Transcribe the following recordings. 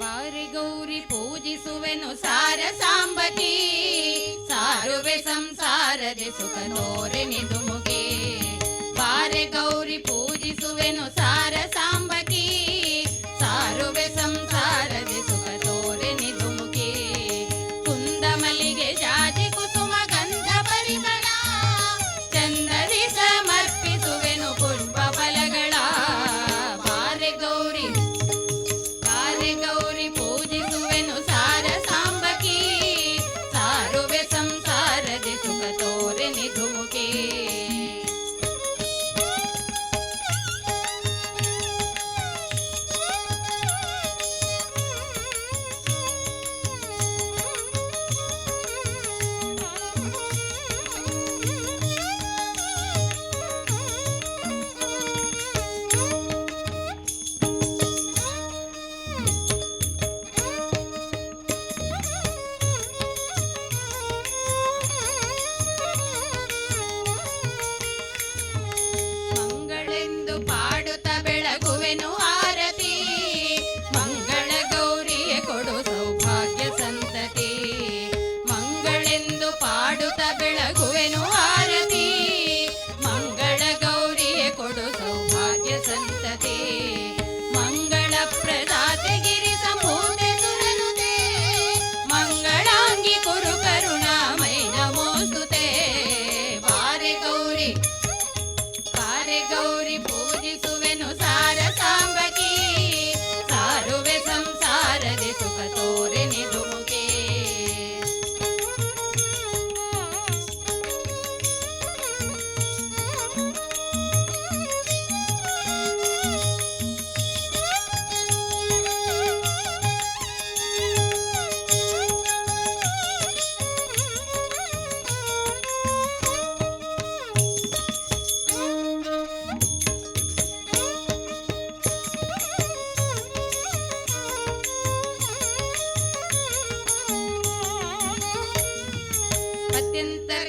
ಬಾರಿ ಗೌರಿ ಪೂಜಿಸುವೆನು ಸಾರ ಸಾಂಬತಿ. ಸಾರುವೆ ಸಂಸಾರದೆ ಸುಖ ನೋರೆ ನಿದುಮುಗೆ ಬಾರೆ ಗೌರಿ ಪೂಜಿಸುವೆನು ಸಾರ ಸಾಂಬಕಿ Present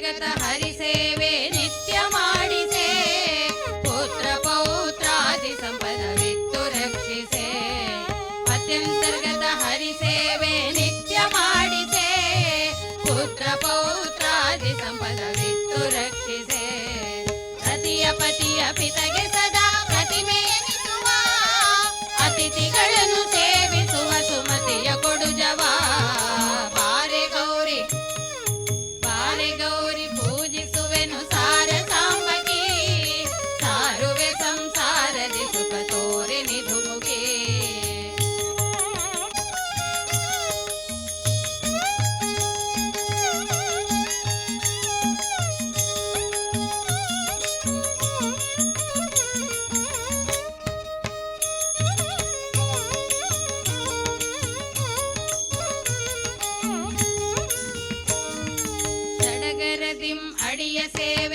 ಅತ್ಯಂತರ್ಗತ ಹರಿಸೇವೆ ನಿತ್ಯ ಮಾಡಿಸೆ ಪುತ್ರ ಪೌತ್ರಾದಿ ಸಂಪದವಿತ್ತು ರಕ್ಷಿಸೆ ಅತ್ಯಂತರ್ಗತ ಹರಿಸೇವೆ ನಿತ್ಯ ಮಾಡಿಸೆ ಪುತ್ರ ಪೌತ್ರಾದಿ ಸಂಪದವಿತ್ತು ರಕ್ಷಿಸೆ ಸತಿಯ ಪತಿಯ ಪಿತಗೆ ಸದಾ ಪ್ರತಿಮೆಯನಿಸುವ ಅತಿಥಿಗಳ செய்ய சேவை